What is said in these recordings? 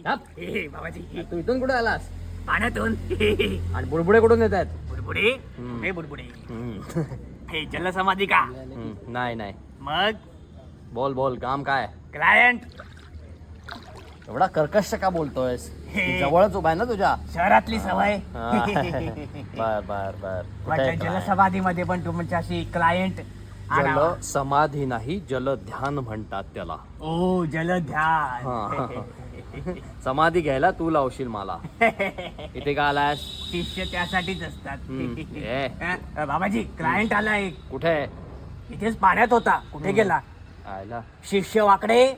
थांब. हे, बाबाजी तू इथून कुठे आलास पाण्यातून आणि बुडबुडे कुठून येत आहेत बुडबुडे हम्म. हे बुडबुडे हे जलसमाधी का नाही नाही मग बोल बोल काम काय क्लायंट एवढा कर्कश का बोलतोयस हे. जवळच उभा आहे ना तुझ्या शहरातली सवय हा. बर बर बर कुठे आहे काय? जलसमाधीमध्ये पण तुमच्याशी क्लायंट जल समाधी नाही जल ध्यान म्हणतात त्याला. ओ जलध्यान. समाधी घ्यायला तू लावशील मला. इथे का आलायस? शिष्य त्यासाठीच असतात. हम्म. बाबाजी क्लायंट आला एक कुठे? इथेच पाण्यात होता. कुठे गेला? आयला. शिष्य वाकडे.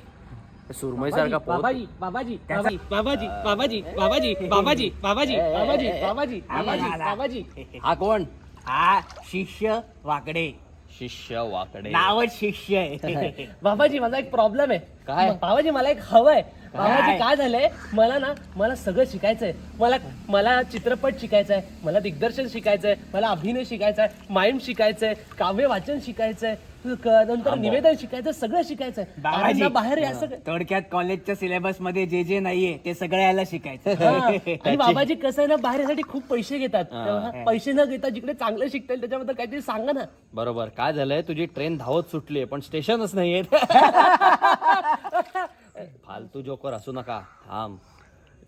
सुरमई सारखा बाबाजी बाबाजी बाबाजी बाबाजी बाबाजी बाबाजी बाबाजी बाबाजी. बाबाजी बाबाजी आला. बाबाजी. हा कोण? हा शिष्य वाकडे. शिष्य वाकडे. नावच शिष्य आहे. बाबाजी माझा एक प्रॉब्लेम आहे. काय? बाबाजी मला एक हवंय बाबाजी काय? झालंय? मला ना मला सगळं शिकायचंय. मला मला चित्रपट शिकायचंय मला दिग्दर्शन शिकायचंय मला अभिनय शिकायचाय माइम शिकायचंय काव्य वाचन शिकायचंय नंतर. निवेदन शिकायचं सगळं शिकायचंय. बाबाजी बाहेर हे. असं थोडक्यात कॉलेजच्या सिलेबसमध्ये जे जे नाहीये ते सगळं याला शिकायचं हा. आणि बाबाजी कसं आहे ना बाहेर यासाठी खूप पैसे घेतात. पैसे न घेता जिकडे चांगलं शिकता येईल त्याच्याबद्दल काहीतरी सांगा ना. बरोबर. काय झालंय? तुझी ट्रेन धावत सुटली पण स्टेशनच नाहीये फालतू जोकर असू नका. थांब.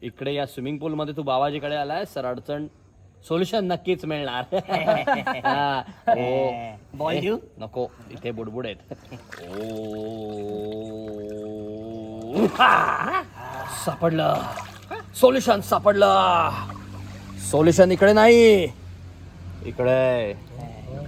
इकडे या स्विमिंग पूल मध्ये तू बाबाजीकडे आलाय सर अडचण सोल्युशन नक्कीच मिळणार. हा. ओ. देऊ? नको. इथे बुडबुड आहेत. ओ. सापडलं. सोल्युशन सापडलं. सोल्युशन इकडे नाही. इकडे.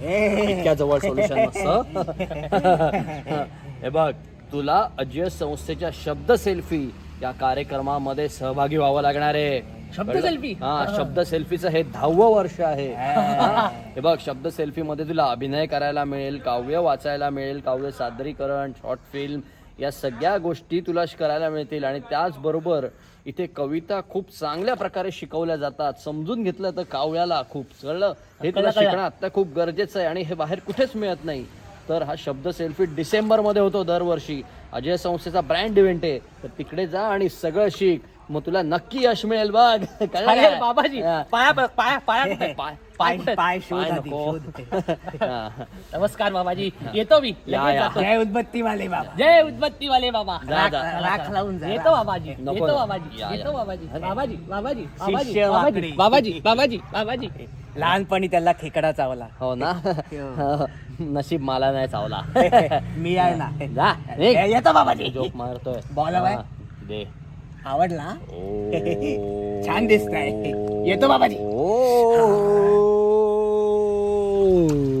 इतक्या जवळ सोल्युशन नसतं. हे बघ. तुला अजय संस्थेच्या शब्द सेल्फी या कार्यक्रमामध्ये सहभागी व्हावं लागणार आहे शब्द? सेल्फी? हा शब्द सेल्फीचं हे दहावं वर्ष आहे हा. बघ शब्द सेल्फी मध्ये तुला अभिनय करायला मिळेल काव्य वाचायला मिळेल काव्य सादरीकरण शॉर्ट फिल्म या सगळ्या गोष्टी तुला करायला मिळतील आणि त्याचबरोबर इथे कविता खूप चांगल्या प्रकारे शिकवल्या जातात समजून घेतलं तर काव्याला खूप कळलं हे तुला. शिकणं आता खूप गरजेचं आहे आणि हे बाहेर कुठेच मिळत नाही तर हा शब्द सेल्फी डिसेंबरमध्ये होतो दरवर्षी. अजय संस्थेचा ब्रँड इव्हेंट आहे. तर तिकडे जा आणि सगळं शिक. मग तुला नक्की यश मिळेल बघ कळलं अरे काय? बाबाजी हा. पाया पाया पाया कुठे? पाय पाय कुठे? पाय शोध पाय आधी, नको. शोध. हा. नमस्कार बाबाजी येतो मी या, लगेच या. जातो. जय उदबत्ती वाले बाबा जय उदबत्ती वाले बाबा जा, जा. राख लावून जा. येतो बाबाजी नको येतो. बाबाजी या, या. येतो बाबाजी बाबाजी बाबाजी बाबाजी शिष्य बाबाजी वाकडी. बाबाजी बाबाजी बाबाजी लहानपणी त्याला खेकडा चावला हो ना नशीब मला नाही चावला मी आहे ना जा निघ. ए, येतो बाबाजी जोक मारतोय बॉल? हा, दे आवडला. छान दिसतंय. येतो बाबाजी. ओ.